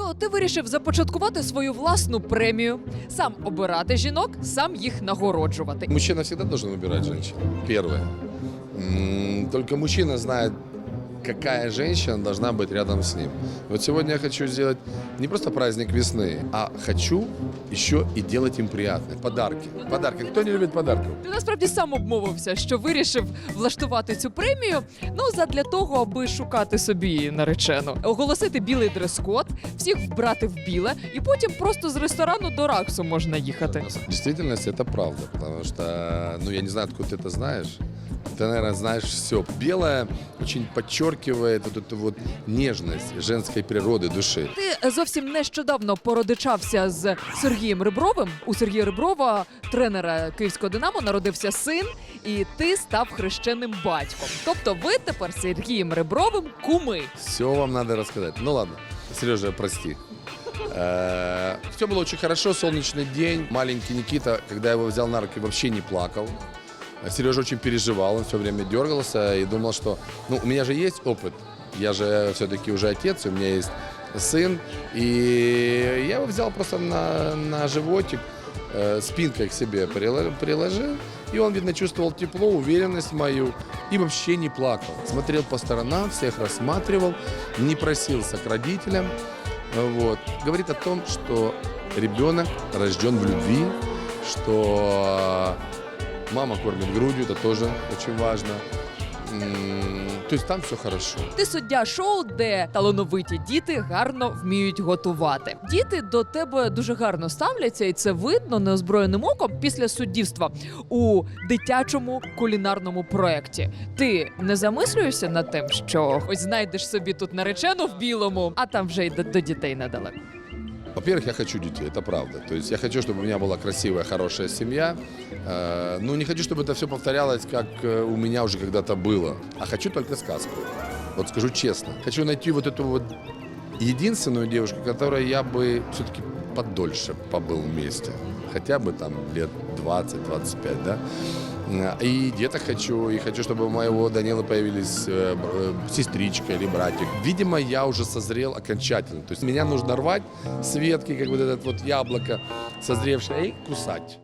Сашко, ти вирішив започаткувати свою власну премію, сам обирати жінок, сам їх нагороджувати. Мужчина завжди должен обирати жінку. Перше. Тільки мужчина знает, какая женщина должна быть рядом с ним. Вот сегодня я хочу сделать не просто праздник весны, а хочу еще и делать им приятные подарки. Подарки. Кто не любит подарки? Ти насправді сам обмовився, що вирішив влаштувати цю премію. Ну задля того, аби шукати собі наречену, оголосити білий дрес-код, всіх вбрати в біле, і потім просто з ресторану до Раксу можна їхати. В действительности это правда, потому что, ну, я не знаю, откуда ты это знаешь. Ты, наверное, знаешь все. Белое очень подчеркивает вот эту вот нежность женской природы, души. Ти зовсім нещодавно породичався з Сергієм Рибровим. У Сергія Риброва, тренера київського Динамо, народився син, і ти став хрещеним батьком. Тобто, ви тепер з Сергієм Рибровим куми. Все вам надо рассказать. Ну ладно, Сережа, прости. Все было очень хорошо, солнечный день. Маленький Никита, когда я его взял на руки, вообще не плакал. Сережа очень переживал, он все время дергался и думал, что... Ну, у меня же есть опыт. Я же все-таки уже отец, у меня есть сын. И я его взял просто на, на животик, э, спинкой к себе приложил. И он, видно, чувствовал тепло, уверенность мою и вообще не плакал. Смотрел по сторонам, всех рассматривал, не просился к родителям. Вот. Говорит о том, что ребенок рожден в любви, что мама кормит грудью, это тоже очень важно. То есть там все хорошо. Ти суддя шоу, де талановиті діти гарно вміють готувати. Діти до тебе дуже гарно ставляться, і це видно неозброєним оком після суддівства у дитячому кулінарному проєкті. Ти не замислюєшся над тим, що ось знайдеш собі тут наречену в білому, а там вже й до, до дітей недалеко. Во-первых, я хочу детей, это правда. То есть я хочу, чтобы у меня была красивая, хорошая семья. Э, Ну, не хочу, чтобы это все повторялось, как э, у меня уже когда-то было. А хочу только сказку. Вот скажу честно. Хочу найти вот эту вот единственную девушку, которой я бы все-таки подольше побыл вместе. Хотя бы там лет 20-25, да. Э, И деток хочу, и хочу, чтобы у моего Данила появились э, б- э, сестричка или братик. Видимо, я уже созрел окончательно. То есть меня нужно рвать с ветки, как вот это вот яблоко созревшее, и кусать.